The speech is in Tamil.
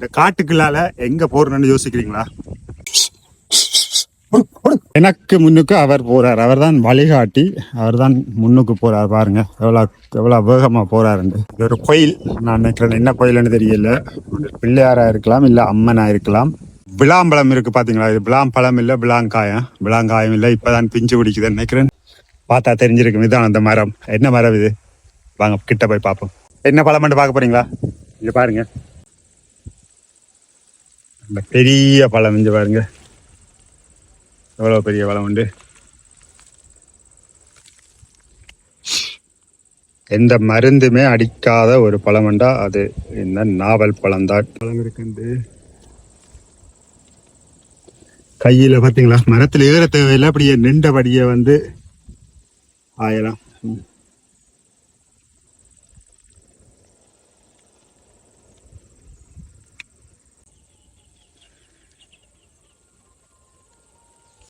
இந்த காட்டுக்குள்ளால எங்க போறணும்னு யோசிக்கிறீங்களா? எனக்கு முன்னுக்கு அவர் போறார். அவர் தான் வழிகாட்டி. அவர் தான் முன்னுக்கு போறார். பாருங்க எவ்வளோ எவ்வளோ வேகமாக போறாருண்டு இது ஒரு கோயில். நான் நினைக்கிறேன் என்ன கோயில்னு தெரியல. பிள்ளையாரா இருக்கலாம் இல்லை அம்மனா இருக்கலாம். விளாம்பழம் இருக்கு பாத்தீங்களா? இது விளாம்பழம் இல்லை விளாங்காயம். விளாங்காயம் இல்லை இப்பதான் பிஞ்சு பிடிக்குதுன்னு நினைக்கிறேன். பார்த்தா தெரிஞ்சிருக்கும் இதுதான் அந்த மரம். என்ன மரம் இது? வாங்க கிட்ட போய் பார்ப்போம். என்ன பழம் மட்டும் பார்க்க போறீங்களா? இது பாருங்க. இந்த பெரிய பழம் இங்க பாருங்க. எவ்வளவு பெரிய பழம் உண்டு? எந்த மருந்துமே அடிக்காத ஒரு பழம்ண்டா அது இந்த நாவல் பழம் தான். பழம் இருக்குண்டு கையில பாத்தீங்களா? மரத்தில் ஏற தேவையில்லை. அப்படியே நின்றபடியே வந்து ஆயலாம்.